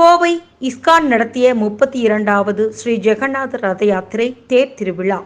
Kovai ISKCON நடத்திய முப்பத்தி இரண்டாவது ஸ்ரீ ஜெகநாத ரத யாத்திரை தேர் திருவிழா.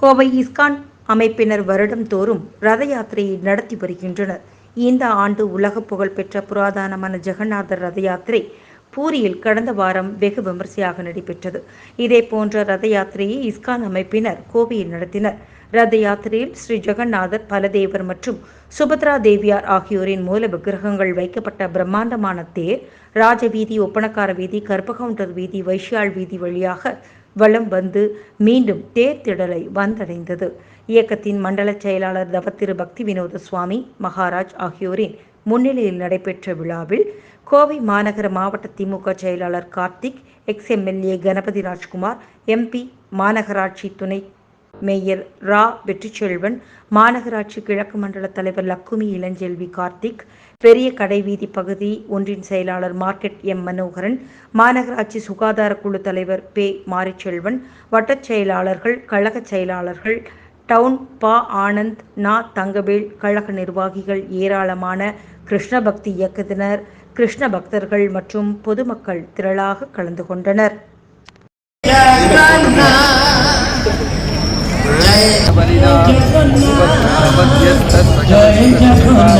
கோவை இஸ்கான் அமைப்பினர் வருடம் தோறும் ரத யாத்திரையை நடத்தி வருகின்றனர். இந்த ஆண்டு உலக புகழ்பெற்ற புராதனமான ஜெகநாதர் ரத யாத்திரை பூரியில் கடந்த வாரம் வெகு விமர்சையாக நடைபெற்றது. இதே போன்ற ரத யாத்திரையை இஸ்கான் அமைப்பினர் கோவையில் நடத்தினர். ரத யாத்திரையில் ஸ்ரீ ஜெகநாதர் பலதேவர் மற்றும் சுபத்ரா தேவியார் ஆகியோரின் மூல விக்கிரகங்கள் வைக்கப்பட்ட பிரம்மாண்டமான தேர் ராஜவீதி ஒப்பனக்கார வீதி கருப்பகவுண்டர் வீதி வைஷ்யாள் வீதி வழியாக வலம் வந்து மீண்டும் தேர் திடலை வந்தடைந்தது. இயக்கத்தின் மண்டல செயலாளர் தவத்திரு பக்தி வினோத சுவாமி மகாராஜ் ஆகியோரின் முன்னிலையில் நடைபெற்ற விழாவில் கோவை மாநகர மாவட்ட திமுக செயலாளர் Karthik ex MLA Ganapathi Rajkumar MP மாநகராட்சி துணை மேயர் ரா வெற்றிச்செல்வன் மாநகராட்சி கிழக்கு மண்டல தலைவர் லக்குமி இளஞ்செல்வி கார்த்திக் பெரிய கடைவீதி பகுதி ஒன்றின் செயலாளர் மார்க்கெட் எம் மனோகரன் மாநகராட்சி சுகாதார குழு தலைவர் பே மாரிச்செல்வன் வட்டச் செயலாளர்கள் கழக செயலாளர்கள் டவுன் பா ஆனந்த் நா தங்கவேல் கழக நிர்வாகிகள் ஏராளமான கிருஷ்ண பக்தி இயக்கத்தினர் கிருஷ்ண பக்தர்கள் மற்றும் பொதுமக்கள் திரளாக கலந்து கொண்டனர் हरे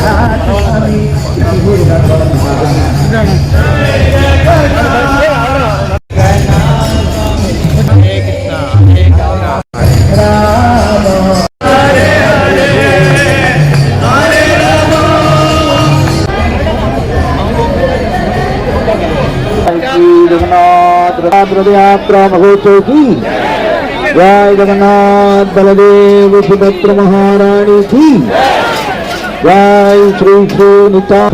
की जय जगन्नाथ बलदेव सुभद्र महाराणी की जय श्री श्री निता